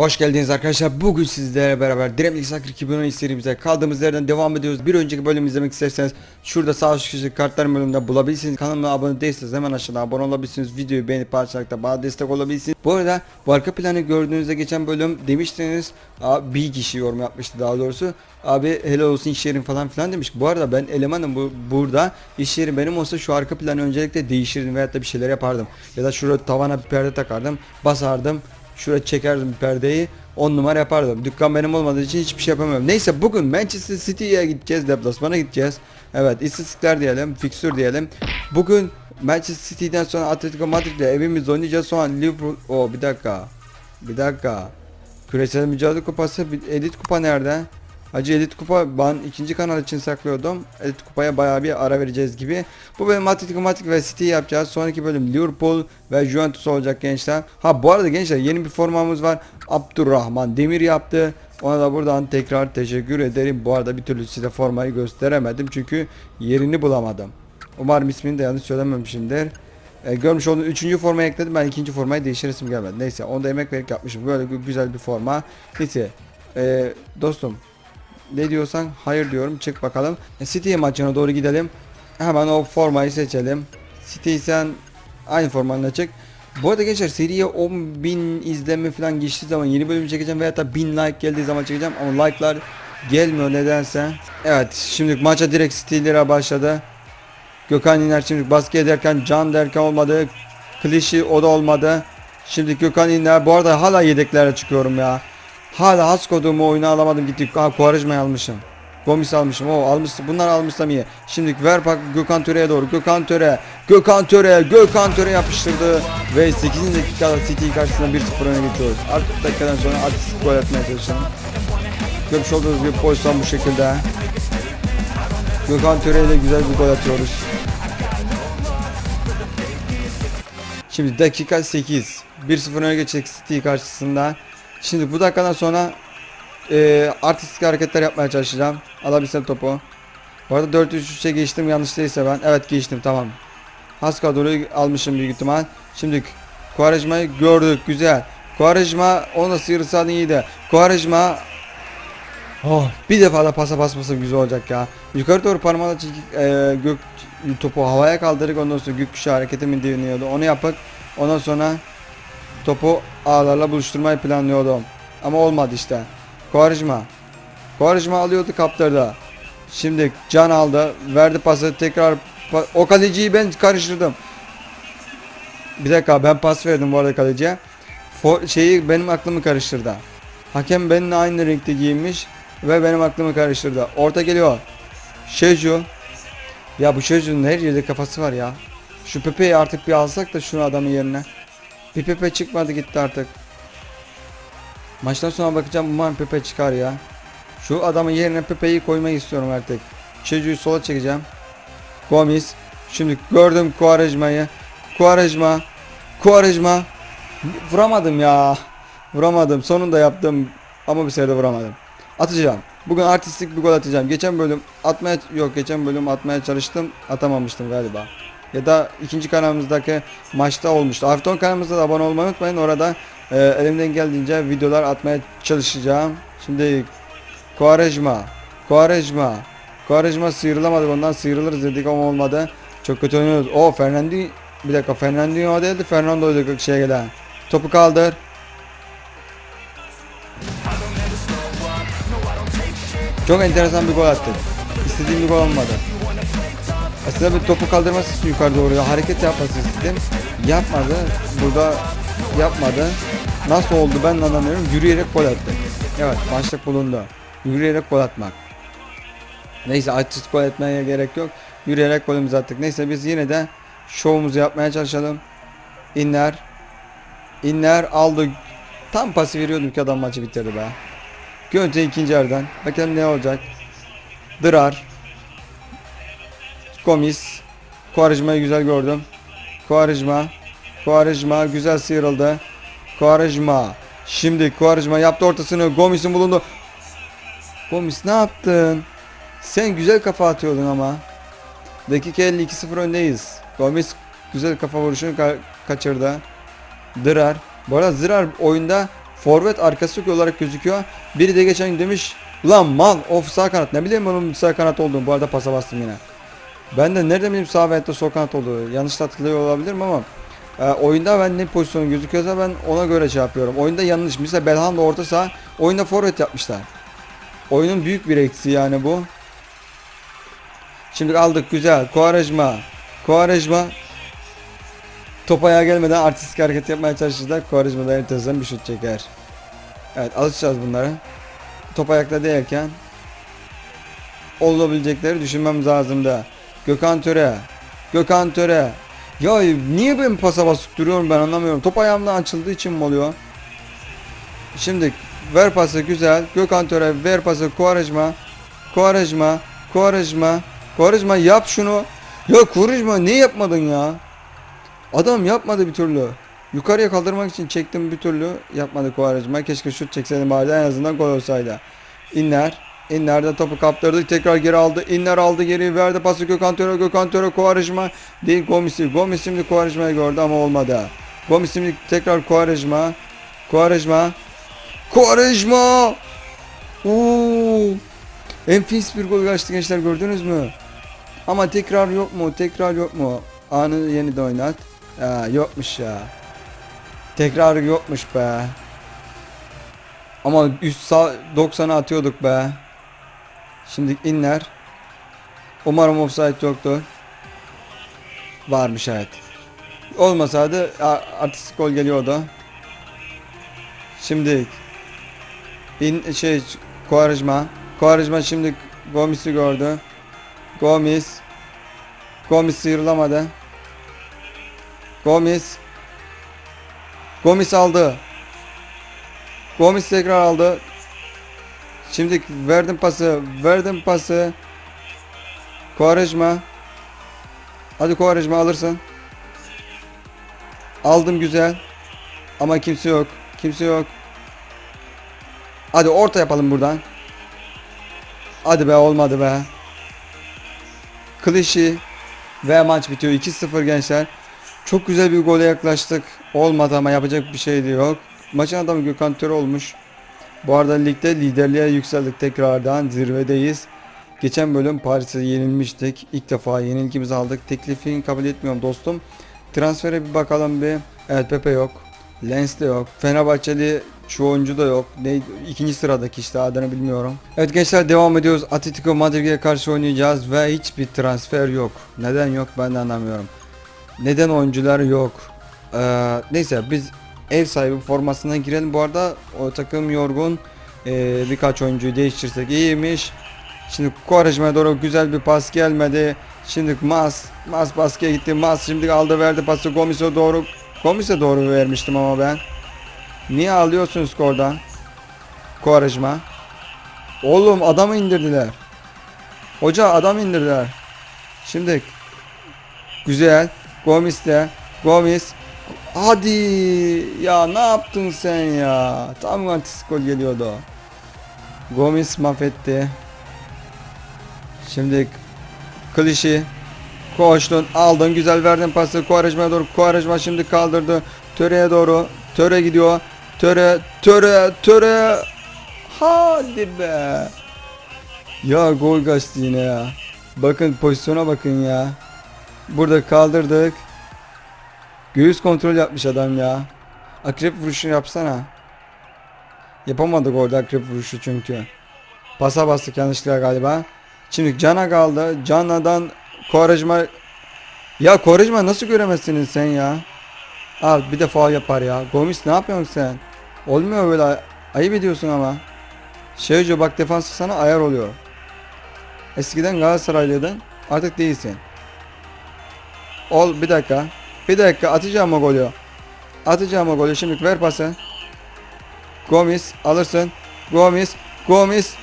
Hoş geldiniz arkadaşlar. Bugün sizlerle beraber Diremlik Soccer 2010 serimize kaldığımız yerden devam ediyoruz. Bir önceki bölümü izlemek isterseniz şurada sağ üst köşede kartların bölümünde bulabilirsiniz. Kanalıma abone değilseniz hemen aşağıda abone olabilirsiniz. Videoyu beğenip paylaşarak bana destek olabilirsiniz. Bu arada bu arka planı gördüğünüzde geçen bölüm demiştiniz. Abi, bir kişi yorum yapmıştı daha doğrusu. Abi helal olsun iş yerin falan filan demiş. Bu arada ben elemanım bu burada. İş yerim benim olsa şu arka planı öncelikle değişirdim veyahut da bir şeyler yapardım. Ya da şurada tavana bir perde takardım. Basardım. Şuraya çekerdim perdeyi 10 numara yapardım. Dükkan benim olmadığı için hiçbir şey yapamıyorum. Neyse bugün Manchester City'ye gideceğiz. Deplasmana gideceğiz. Evet istatistikler diyelim. Fixture diyelim. Bugün Manchester City'den sonra Atletico Madrid'le evimiz oynayacağız. Sonra Liverpool... O bir dakika. Bir dakika. Küresel Mücadele Kupası Elit Kupa nerede? Hacı Elit Kupa ben ikinci kanal için saklıyordum. Elit Kupa'ya bayağı bir ara vereceğiz gibi. Bu bölüm Atletico Madrid ve City yapacağız. Sonraki bölüm Liverpool ve Juventus olacak gençler. Ha bu arada gençler yeni bir formamız var. Abdurrahman Demir yaptı. Ona da buradan tekrar teşekkür ederim. Bu arada bir türlü size formayı gösteremedim çünkü yerini bulamadım. Umarım ismini de yanlış söylememişimdir. E, görmüş olduğunuz üçüncü formayı ekledim. Ben ikinci formayı değiştiresim gelmedi. Neyse onda emek verip yapmışım. Böyle gü- güzel bir forma. Neyse. E, dostum ne diyorsan hayır diyorum. Çık bakalım. E, City maçına doğru gidelim. Hemen o formayı seçelim. City sen aynı formanla çık. Bu arada gençler seriye 10.000 izlenme falan geçtiği zaman yeni bölüm çekeceğim veya da 1000 like geldiği zaman çekeceğim ama like'lar gelmiyor nedense. Evet şimdi maça direkt City'lere başladı. Gökhan iner şimdi baskı ederken Can derken olmadı. Klişi o da olmadı. Şimdi Gökhan iner. Bu arada hala yedeklere çıkıyorum ya. Hala has kodumu oyuna alamadım gitti. Ha Kuvarizma'yı almışım. Gomis almışım. O almışsın. Bunlar almışsam iyi. Şimdi ver bak Gökhan Töre'ye doğru. Gökhan Töre. Gökhan Töre. Gökhan Töre yapıştırdı. Ve 8. dakikada City karşısında 1-0 öne geçiyoruz. Artık dakikadan sonra artistik gol atmaya çalışalım. Görmüş olduğunuz bir pozisyon bu şekilde. Gökhan Töre ile güzel bir gol atıyoruz. Şimdi dakika 8. 1-0 öne geçecek City karşısında. Şimdi bu dakikadan sonra e, artistik hareketler yapmaya çalışacağım. Alabilsem topu. Bu arada 4-3-3'e geçtim yanlış değilse ben. Evet geçtim tamam. Has kadroyu almışım büyük ihtimal. Şimdi Kuarejma'yı gördük güzel. Kuarejma onu da sıyırsan iyiydi. Kuarejma Oh, bir defa da pasa basmasa güzel olacak ya. Yukarı doğru parmağıyla çekik e, gök topu havaya kaldırdık ondan sonra gökkuşağı hareketi mi deniyordu onu yapıp ondan sonra topu ağlarla buluşturmayı planlıyordum. Ama olmadı işte. Kovarejma. Kovarejma alıyordu kaptırdı. Şimdi Can aldı. Verdi pası tekrar o kaleciyi ben karıştırdım. Bir dakika ben pas verdim bu arada kaleciye. Fo- şeyi benim aklımı karıştırdı. Hakem benimle aynı renkte giyinmiş ve benim aklımı karıştırdı. Orta geliyor. Şeju. Ya bu Şeju'nun her yerde kafası var ya. Şu Pepe'yi artık bir alsak da şunu adamın yerine. Bir Pepe çıkmadı gitti artık. Maçtan sonra bakacağım umarım Pepe çıkar ya. Şu adamın yerine Pepe'yi koymayı istiyorum artık. Şeju'yu sola çekeceğim. Gomis. Şimdi gördüm Kuarejma'yı. Kuarejma. Kuarejma. Vuramadım ya. Vuramadım. Sonunda yaptım. Ama bir seferde vuramadım. Atacağım. Bugün artistik bir gol atacağım. Geçen bölüm atmaya yok geçen bölüm atmaya çalıştım. Atamamıştım galiba. Ya da ikinci kanalımızdaki maçta olmuştu. Afton kanalımıza da abone olmayı unutmayın. Orada e, elimden geldiğince videolar atmaya çalışacağım. Şimdi Kuarejma. Kuarejma. Kuarejma sıyrılamadı. Ondan sıyrılırız dedik ama olmadı. Çok kötü oynuyoruz. O Fernandinho bir dakika Fernandinho değildi. Fernando'ydu şeye gelen. Topu kaldır. Çok enteresan bir gol attık. İstediğim bir gol olmadı. Aslında bir topu kaldırması için yukarı doğru hareket yapması istedim. Yapmadı. Burada yapmadı. Nasıl oldu ben anlamıyorum. Yürüyerek gol attı. Evet başlık bulundu. Yürüyerek gol atmak. Neyse açık gol etmeye gerek yok. Yürüyerek golümüzü attık. Neyse biz yine de şovumuzu yapmaya çalışalım. İnler. İnler aldı. Tam pası veriyordum ki adam maçı bitirdi be. Önce ikinci yerden. Bakalım ne olacak. Dırar. Gomis. Kuarejma'yı güzel gördüm. Kuarejma. Kuarejma güzel sıyrıldı. Kuarejma. Şimdi Kuarejma yaptı ortasını. Gomis'in bulundu. Gomis ne yaptın? Sen güzel kafa atıyordun ama. Dakika 52-0 öndeyiz. Gomis güzel kafa vuruşunu ka- kaçırdı. Dırar. Bu arada Zırar oyunda forvet arkası olarak gözüküyor. Biri de geçen gün demiş lan mal of sağ kanat ne bileyim onun sağ kanat olduğunu bu arada pasa bastım yine. Ben de nereden bileyim sağ veyahut da sol yanlış hatırlıyor olabilirim ama e, oyunda ben ne pozisyon gözüküyorsa ben ona göre şey yapıyorum. Oyunda yanlış. Mesela Belhanda orta saha oyunda forvet yapmışlar. Oyunun büyük bir eksiği yani bu. Şimdi aldık güzel. Kovarejma. Kovarejma. Top ayağa gelmeden artistik hareket yapmaya çalışacaklar. Kovarejma da enteresan bir şut çeker. Evet alışacağız bunlara. Top ayakta değilken olabilecekleri düşünmemiz lazım da. Gökhan Töre. Gökhan Töre. Ya niye ben pasa basıp duruyorum ben anlamıyorum. Top ayağımdan açıldığı için mi oluyor? Şimdi ver pası güzel. Gökhan Töre ver pası Kuvarajma. Kuvarajma. Kuvarajma. Kuvarajma yap şunu. Ya Kuvarajma niye yapmadın ya? Adam yapmadı bir türlü. Yukarıya kaldırmak için çektim bir türlü yapmadı Kuvarajma. Keşke şut çekseydim bari en azından gol olsaydı. İnler. İnler'den topu kaptırdı. Tekrar geri aldı. İnler aldı geri verdi pası Gökhan Töre. Gökhan Töre Kuvarajma değil Gomis'i. Gomis şimdi Kuvarajma'yı gördü ama olmadı. Gomis şimdi tekrar Kuvarajma. Kuvarajma. Kuvarajma. Oo! Enfes bir gol kaçtı gençler gördünüz mü? Ama tekrar yok mu? Tekrar yok mu? Anı yeniden oynat. Ya yokmuş ya. Tekrar yokmuş be. Ama üst sağ 90'a atıyorduk be. Şimdi inler. Umarım offside yoktur. Varmış evet. Olmasaydı artistik gol geliyordu. Şimdi in şey Kuarajma. Kuarajma şimdi Gomis'i gördü. Gomis. Gomis sıyrılamadı. Gomis. Gomis aldı. Gomis tekrar aldı. Şimdi verdim pası. Verdim pası. Kuarajma. Hadi Kuarajma alırsın. Aldım güzel. Ama kimse yok. Kimse yok. Hadi orta yapalım buradan. Hadi be olmadı be. Klişi ve maç bitiyor 2-0 gençler. Çok güzel bir gole yaklaştık. Olmadı ama yapacak bir şey de yok. Maçın adamı Gökhan Töre olmuş. Bu arada ligde liderliğe yükseldik tekrardan zirvedeyiz. Geçen bölüm Paris'e yenilmiştik. İlk defa yenilgimizi aldık. Teklifini kabul etmiyorum dostum. Transfere bir bakalım bir. Evet Pepe yok. Lens de yok. Fenerbahçeli şu oyuncu da yok. Ne ikinci sıradaki işte adını bilmiyorum. Evet gençler devam ediyoruz. Atletico Madrid'e karşı oynayacağız ve hiçbir transfer yok. Neden yok ben de anlamıyorum. Neden oyuncular yok? Ee, neyse biz ev sahibi formasına girelim. Bu arada o takım yorgun. Ee, birkaç oyuncuyu değiştirsek iyiymiş. Şimdi Quaresma'ya doğru güzel bir pas gelmedi. Şimdi Mas, Mas baskıya gitti. Mas şimdi aldı verdi pası Gomis'e doğru. Gomis'e doğru vermiştim ama ben. Niye alıyorsun skordan? Quaresma. Oğlum adamı indirdiler. Hoca adam indirdiler. Şimdi güzel. Gomis de. Gomis. Hadi ya ne yaptın sen ya? Tam antis gol geliyordu. Gomis mahvetti. Şimdi klişi koştun aldın güzel verdin pası. Kuarejma'ya doğru Kuarejma şimdi kaldırdı. Töre'ye doğru Töre gidiyor. Töre Töre Töre! Hadi be! Ya gol kaçtı yine ya. Bakın pozisyona bakın ya. Burada kaldırdık Göğüs kontrol yapmış adam ya Akrep vuruşu yapsana Yapamadık orada akrep vuruşu çünkü Pasa bastık yanlışlıkla galiba Şimdi Can'a kaldı. Can'dan Kovarejma Ya Kovarejma nasıl göremezsiniz sen ya? Al bir de faul yapar ya. Gomis ne yapıyorsun sen? Olmuyor böyle. Ayıp ediyorsun ama. Hoca bak defansı sana ayar oluyor. Eskiden Galatasaraylıydın. Artık değilsin. Ol bir dakika. Bir dakika atacağım o golü. Atacağım o golü. Şimdi ver pası. Gomis alırsın. Gomis. Gomis.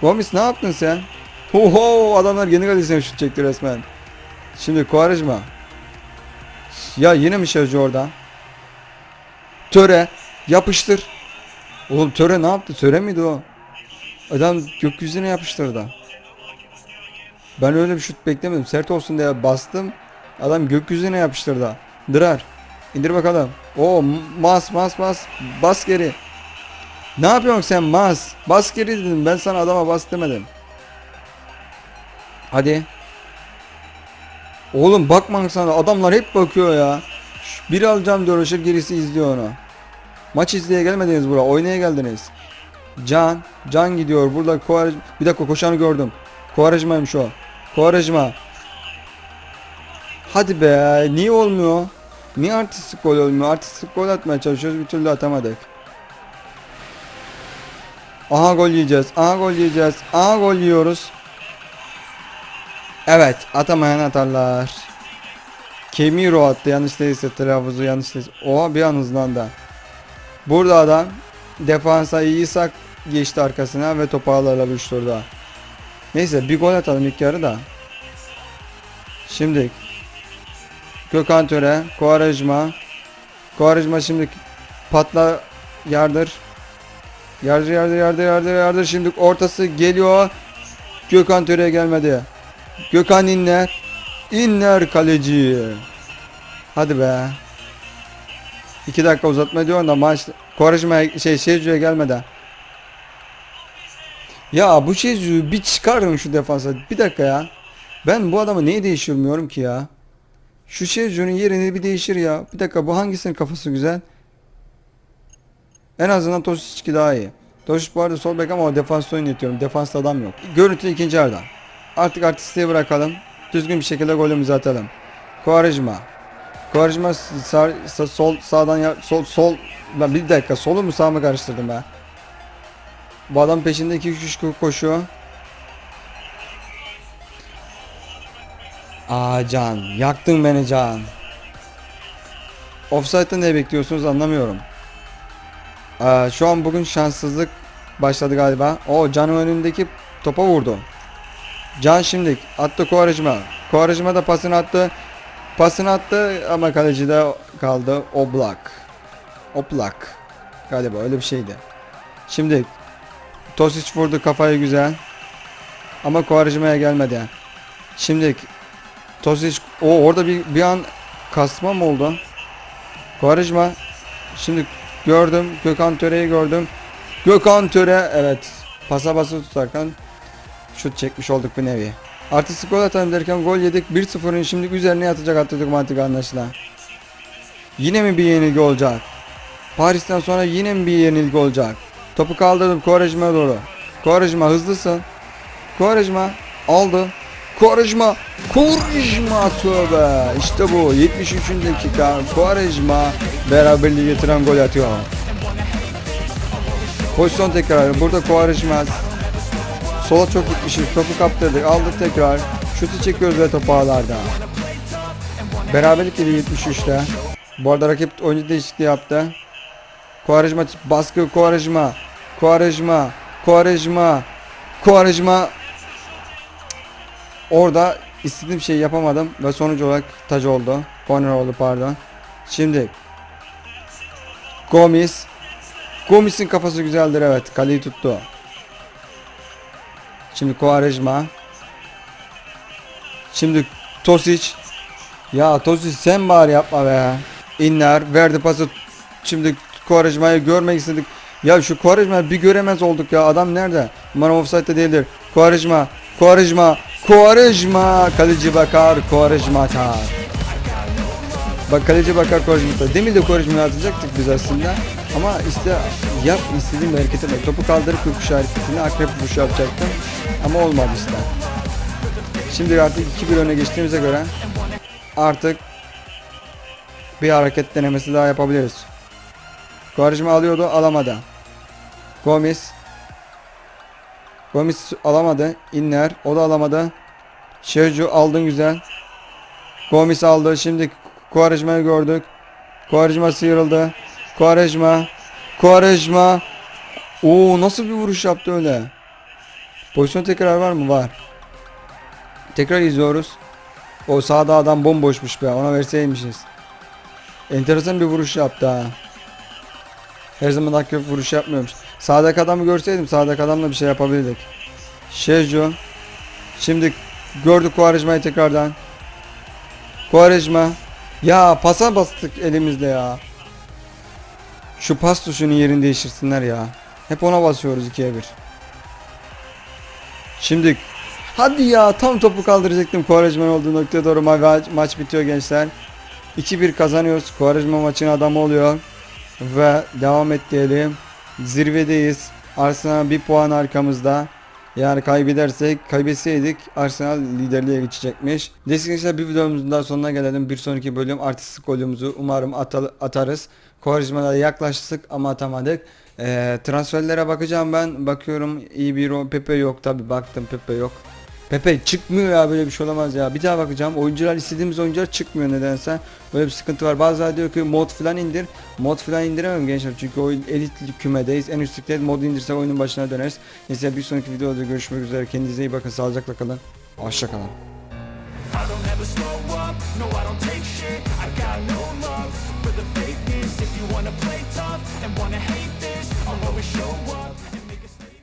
Gomis ne yaptın sen? Oho adamlar yeni kalesine şut çekti resmen. Şimdi Kuarejma. Ya yine mi Şevci orada? Töre yapıştır. Oğlum Töre ne yaptı? Töre miydi o? Adam gökyüzüne yapıştırdı. Ben öyle bir şut beklemedim. Sert olsun diye bastım. Adam gökyüzüne yapıştırdı. Dırar. İndir bakalım. O mas mas mas. Bas geri. Ne yapıyorsun sen bas? Bas geri dedim. Ben sana adama bas demedim. Hadi. Oğlum bakma sana adamlar hep bakıyor ya. Şş, Biri alacağım ışık gerisi izliyor onu. Maç izleye gelmediniz buraya oynaya geldiniz. Can, Can gidiyor burada Kovaraj... Bir dakika koşanı gördüm. Kovarajmaymış o. Kovarajma. Hadi be niye olmuyor? Niye artistik gol olmuyor? Artistik gol atmaya çalışıyoruz bir türlü atamadık. Aha gol yiyeceğiz. Aha gol yiyeceğiz. Aha gol yiyoruz. Evet atamayan atarlar. Kemiro attı yanlış değilse telaffuzu yanlış değilse. Oha bir an hızlandı. Burada adam defansa İsak geçti arkasına ve topu ağlarla buluşturdu. Neyse bir gol atalım ilk yarı da. Şimdi Gökhan Töre, Kovarejma. Kovarejma şimdi patla yardır. Yardır yardır yardır yardır yardır. Şimdi ortası geliyor. Gökhan Töre'ye gelmedi. Gökhan inler. İnler kaleci. Hadi be. 2 dakika uzatma diyor da maç Kovarejma şey Şecu'ya gelmedi. Ya bu Şecu'yu bir çıkarın şu defansa. Bir dakika ya. Ben bu adamı niye değiştirmiyorum ki ya? Şu Şecu'nun yerini bir değişir ya. Bir dakika bu hangisinin kafası güzel? En azından Tosicki daha iyi. Tosic bu arada sol bek ama o defansta oynayıyorum. Defansta adam yok. Görüntü ikinci yarıda. Artık artistliği bırakalım. Düzgün bir şekilde golümüzü atalım. Kovarejma. Kovarejma sağ, sağ- sol sağdan ya- sol sol ben bir dakika solu mu sağ mı karıştırdım ben? Bu adam peşinde 2 3 koşuyor. Aa Can, yaktın beni Can. Offside'da ne bekliyorsunuz anlamıyorum. Aa, şu an bugün şanssızlık başladı galiba. O Can'ın önündeki topa vurdu. Can şimdi attı Kovarejma. Kovarejma da pasını attı. Pasını attı ama kalecide kaldı Oblak. Oblak. Galiba öyle bir şeydi. Şimdi Tosic vurdu kafayı güzel. Ama Kovarejma'ya gelmedi. Şimdi Tosic o orada bir bir an kasma mı oldu? Kovarejma şimdi gördüm Gökhan Töre'yi gördüm. Gökhan Töre evet pasa bası tutarken şut çekmiş olduk bir nevi. Artistik gol atalım derken gol yedik 1-0'ın şimdi üzerine yatacak Atletico Madrid anlaşılan. Yine mi bir yenilgi olacak? Paris'ten sonra yine mi bir yenilgi olacak? Topu kaldırdım Kovarejma'ya doğru. Kovarejma hızlısın. Kovarejma aldı. Kovarejma. Kovarejma tövbe. İşte bu 73. dakika. Kovarejma beraberliği getiren gol atıyor. Pozisyon tekrarı. Burada Kovarejma sola çok gitmişiz. Topu kaptırdık. Aldık tekrar. Şutu çekiyoruz ve topu ağlarda. Beraberlik geliyor 73'te. Bu arada rakip oyuncu değişikliği yaptı. Kovarejma baskı Kovarejma. Kovarejma. Kovarejma. Kovarejma. Orada istediğim şeyi yapamadım ve sonuç olarak taç oldu. Corner oldu pardon. Şimdi Gomis. Gomis'in kafası güzeldir evet. Kaleyi tuttu. Şimdi Kovarejma. Şimdi Tosic. Ya Tosic sen bari yapma be. İnler verdi pası. Şimdi Kovarejma'yı görmek istedik. Ya şu Kovarejma'yı bir göremez olduk ya. Adam nerede? Umarım offside'de değildir. Kovarejma. Kovarejma. Kovarejma. Kaleci bakar. Kovarejma atar. Bak kaleci bakar Kovarejma atar. Demin de Kovarejma'yı atacaktık biz aslında. Ama işte yap istediğim hareketi bak. Topu kaldırıp yokuş hareketini akrep vuruşu yapacaktım. Ama olmadı işte. Şimdi artık 2-1 öne geçtiğimize göre artık bir hareket denemesi daha yapabiliriz. Kovarejma alıyordu alamadı. Gomis Gomis alamadı. İnler o da alamadı. Şevcu aldın güzel. Gomis aldı. Şimdi Kovarejma'yı gördük. Kovarejma sıyrıldı. Kovarejma. Kovarejma. Oo nasıl bir vuruş yaptı öyle. Pozisyon tekrar var mı? Var. Tekrar izliyoruz. O sağda adam bomboşmuş be. Ona verseymişiz. Enteresan bir vuruş yaptı ha. Her zaman dakika vuruş yapmıyormuş. Sağdaki adamı görseydim sağdaki adamla bir şey yapabilirdik. Şeju. Şimdi gördük Kuvarecma'yı tekrardan. Kuvarecma. Ya pasa bastık elimizle ya. Şu pas tuşunun yerini değiştirsinler ya. Hep ona basıyoruz ikiye bir. Şimdi hadi ya tam topu kaldıracaktım Quaresma olduğu noktaya doğru ma- maç bitiyor gençler. 2-1 kazanıyoruz. Quaresma maçın adamı oluyor. Ve devam et diyelim. Zirvedeyiz. Arsenal bir puan arkamızda. Yani kaybedersek, kaybetseydik Arsenal liderliğe geçecekmiş. Neyse bir videomuzun daha sonuna gelelim. Bir sonraki bölüm artistik golümüzü umarım atal- atarız. Kovarizma'da yaklaştık ama atamadık. Ee, transferlere bakacağım ben. Bakıyorum iyi bir Pepe yok tabi baktım Pepe yok. Pepe çıkmıyor ya böyle bir şey olamaz ya. Bir daha bakacağım. Oyuncular istediğimiz oyuncular çıkmıyor nedense. Böyle bir sıkıntı var. Bazıları diyor ki mod falan indir. Mod falan indiremem gençler çünkü oyun elit kümedeyiz. En üstlükte mod indirsek oyunun başına döneriz. Neyse bir sonraki videoda görüşmek üzere. Kendinize iyi bakın. Sağlıcakla kalın. Hoşça kalın. Up, wanna play tough and wanna hate this I'll always show